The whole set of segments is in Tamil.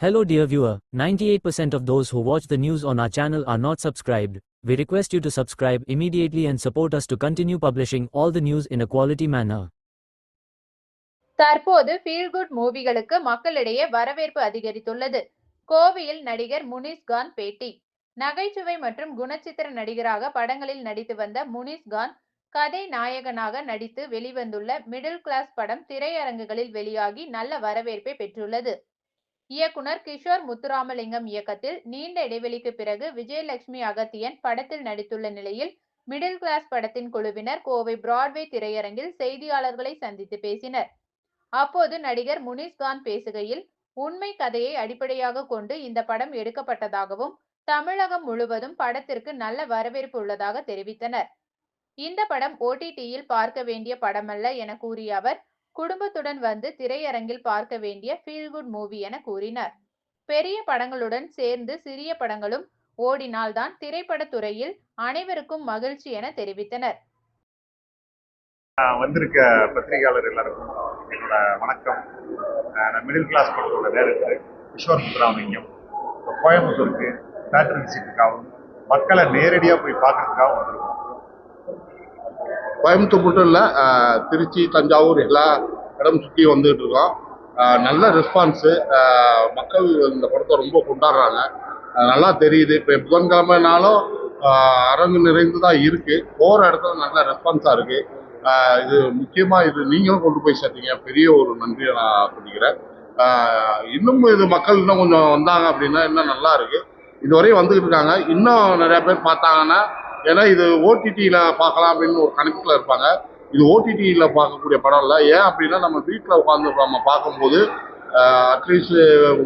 Hello dear viewer, 98% of those who watch the news on our channel are not subscribed. We request you to subscribe immediately and support us to continue publishing all the news in a quality manner. தற்போது ஃபீல் குட் மூவிகளுக்கு மக்களிடையே வரவேற்பு அதிகரித்துள்ளது கோவையில் நடிகர் முனிஸ்கான் பேட்டி நகைச்சுவை மற்றும் குணச்சித்திர நடிகராக படங்களில் நடித்து வந்த முனிஸ்கான் கதை நாயகனாக நடித்து வெளிவந்துள்ள மிடில் கிளாஸ் படம் திரையரங்குகளில் வெளியாகி நல்ல வரவேற்பை பெற்றுள்ளது. இயக்குனர் கிஷோர் முத்துராமலிங்கம் இயக்கத்தில் நீண்ட இடைவெளிக்கு பிறகு விஜயலட்சுமி அகத்தியன் படத்தில் நடித்துள்ள நிலையில் மிடில் கிளாஸ் படத்தின் குழுவினர் கோவை பிராட்வே திரையரங்கில் செய்தியாளர்களை சந்தித்து பேசினர். அப்போது நடிகர் முனிஸ்கான் பேசுகையில் உண்மை கதையை அடிப்படையாக கொண்டு இந்த படம் எடுக்கப்பட்டதாகவும் தமிழகம் முழுவதும் படத்திற்கு நல்ல வரவேற்பு உள்ளதாக தெரிவித்தனர். இந்த படம் ஓடிடியில் பார்க்க வேண்டிய படமல்ல என கூறிய அவர் குடும்பத்துடன் வந்து திரையரங்கில் பார்க்க வேண்டிய ஃபீல் குட் மூவி என கூறினார். பெரிய படங்களுடன் சேர்ந்து சிறிய படங்களும் ஓடினால்தான் திரைப்பட துறையில் அனைவருக்கும் மகிழ்ச்சி என தெரிவித்தனர். வந்திருக்க பத்திரிகையாளர் எல்லாருக்கும் என்னோட வணக்கம். மிடில் கிளாஸ் படத்தோட டைரக்டர் கிஷோர் கோயம்புத்தூருக்கு தேட்டர் விசிட்டுக்காகவும் மக்களை நேரடியாக போய் பார்க்கறதுக்காகவும் வந்திருக்கோம். கோயம்புத்தூர் மட்டும் இல்லை திருச்சி தஞ்சாவூர் எல்லா இடம் சுற்றி வந்துகிட்டு இருக்கோம். நல்ல ரெஸ்பான்ஸு மக்கள் இந்த படத்தை ரொம்ப கொண்டாடுறாங்க. நல்லா தெரியுது. இப்போ புதன்கிழமைனாலும் அரங்கு நிறைந்து தான் இருக்குது போகிற இடத்துல நல்ல ரெஸ்பான்ஸாக இருக்குது இது முக்கியமாக இது நீங்களும் கொண்டு போய் சேர்த்தீங்க. பெரிய ஒரு நன்றியை நான் சொல்லிக்கிறேன். இன்னும் இது மக்கள் இன்னும் கொஞ்சம் வந்தாங்க அப்படின்னா இன்னும் நல்லா இருக்குது இதுவரையும் வந்துகிட்டு இருக்காங்க. இன்னும் நிறைய பேர் பார்த்தாங்கன்னா ஏன்னா இது ஓடிடியில் பார்க்கலாம் அப்படின்னு ஒரு கணக்கில் இருப்பாங்க. இது ஓடிடியில் பார்க்கக்கூடிய படம் இல்லை. ஏன் அப்படின்னா நம்ம வீட்டில் உட்காந்து நம்ம பார்க்கும்போது அட்லீஸ்ட்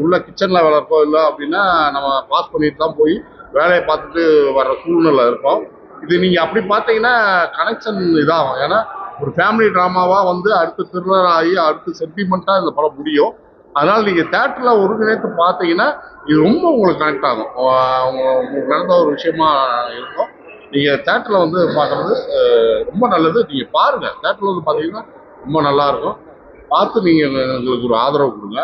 உள்ள கிச்சனில் வேலை இருக்கோ இல்லை அப்படின்னா நம்ம பாஸ் பண்ணிட்டு தான் போய் வேலையை பார்த்துட்டு வர்ற சூழ்நிலை இருக்கும். இது நீங்கள் அப்படி பார்த்தீங்கன்னா கனெக்ஷன் இதாகும். ஏன்னா ஒரு ஃபேமிலி ட்ராமாவாக வந்து அடுத்து த்ரில்லர் ஆகி அடுத்து சென்டிமெண்ட்டாக இந்த படம் முடியும். அதனால் நீங்கள் தேட்டரில் ஒருங்கிணைத்து பார்த்தீங்கன்னா இது ரொம்ப உங்களுக்கு கனெக்ட் ஆகும். உங்களுக்கு நடந்த ஒரு விஷயமா இருக்கும். நீங்கள் தேட்டரில் வந்து பார்க்குறது ரொம்ப நல்லது. நீங்கள் பாருங்கள் தேட்டரில் வந்து பார்த்தீங்கன்னா ரொம்ப நல்லா இருக்கும். பார்த்து நீங்கள் எங்களுக்கு ஒரு ஆதரவு கொடுங்க.